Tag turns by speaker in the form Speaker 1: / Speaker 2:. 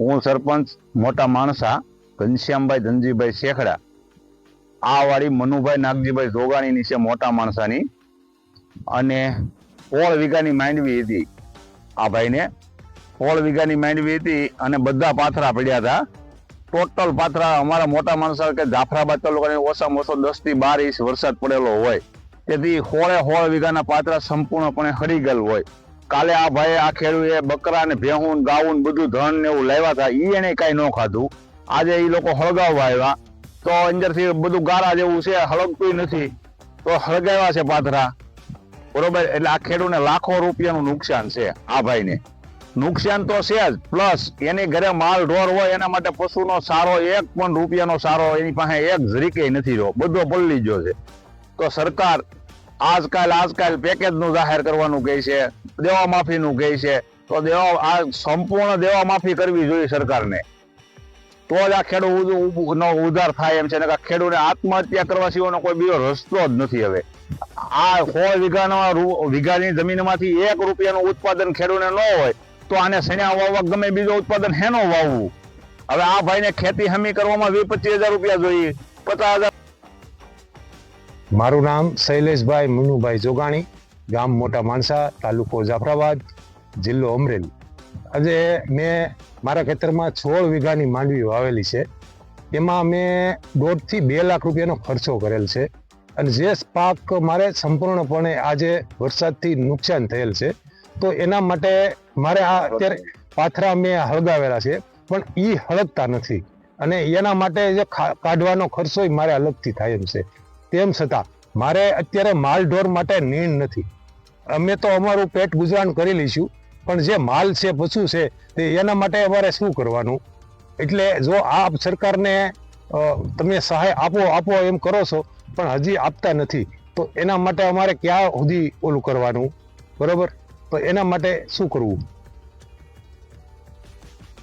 Speaker 1: હું સરપંચ, મોટા માણસા, ઘનશ્યામભાઈ, ધનજીભાઈ શેખડા. આ વાળી મનુભાઈ નાગજીભાઈ જોગાણીની છે મોટા માણસાની. અને સોળ વીઘાની માંડવી હતી આ ભાઈને. સોળ વીઘાની માંડવી હતી અને બધા પાથરા પડ્યા હતા. ટોટલ પાથરા અમારા મોટા માણસા કે જાફરાબાદ તાલુકાની ઓછામાં ઓછો દસથી બાર ઇંચ વરસાદ પડેલો હોય. તેથી હોળે હોળ વીઘાના પાત્રા સંપૂર્ણપણે હળી ગયેલ હોય. કાલે આ ભાઈ આ ખેડૂએ બકરા ને ભેહું ગાવું બધું ધન ને એવું લાવ્યા હતા એ એને કઈ ન ખાધું. આજે એ લોકો હળગાવવા આવ્યા. તો અંદરથી બધું ગારા જેવું છે, હળગતું નથી. તો હળગાવ્યા છે પાથરા. બરોબર? એટલે આ ખેડૂને લાખો રૂપિયાનું નુકસાન છે આ ભાઈને. નુકસાન તો છે જ, પ્લસ એની ઘરે માલ ઢોર હોય, એના માટે પશુનો સારો એક પણ રૂપિયાનો સારો એની પાસે એક જરીકે નથી રહ્યો. બધો પલ્લી ગયો છે. તો સરકાર આજકાલ આજકાલ પેકેજનું જાહેર કરવાનું કહે છે. દેવા માફીનું કહે છે, તો દેવા, આ સંપૂર્ણ દેવા માફી કરવી જોઈએ સરકારને. તો જ આ ખેડૂત ઉધાર થાય એમ છે ને ખેડૂતને આત્મહત્યા કરવા સિવાયનો કોઈ બીજો રસ્તો જ નથી હવે. આ સો વીઘાના વીઘાની જમીનમાંથી એક રૂપિયાનું ઉત્પાદન ખેડૂતને ન હોય, તો આને સણ્યા વાવવા ગમે બીજો ઉત્પાદન હેનો વાવવું? હવે આ ભાઈને ખેતી હમી કરવામાં વીસ પચીસ હજાર રૂપિયા જોઈએ. પચાસ હજાર
Speaker 2: મારું નામ શૈલેષભાઈ મુનુભાઈ જોગાણી. ગામ મોટા માણસા તાલુકો જાફરાબાદ, જિલ્લો અમરેલી. આજે મેં મારા ખેતરમાં સોળ વીઘાની માંડવી વાવેલી છે. એમાં મેં દોઢથી બે લાખ રૂપિયાનો ખર્ચો કરેલ છે અને જે પાક મારે સંપૂર્ણપણે આજે વરસાદથી નુકસાન થયેલ છે, તો એના માટે મારે આ અત્યારે પાથરા મેં હળગાવેલા છે, પણ એ હળગતા નથી. અને એના માટે જે કાઢવાનો ખર્ચો મારે અલગથી થાય એમ છે. તેમ છતાં મારે અત્યારે માલ ઢોર માટે નીણ નથી. અમે તો અમારું પેટ ગુજરાન કરી લઈશું, પણ જે માલ છે, પશુ છે, તે એના માટે અમારે શું કરવાનું? એટલે જો આ સરકારને તમે સહાય આપો આપો એમ કરો છો, પણ હજી આપતા નથી, તો એના માટે અમારે ક્યાં સુધી ઓલું કરવાનું? બરોબર? તો એના માટે શું કરવું?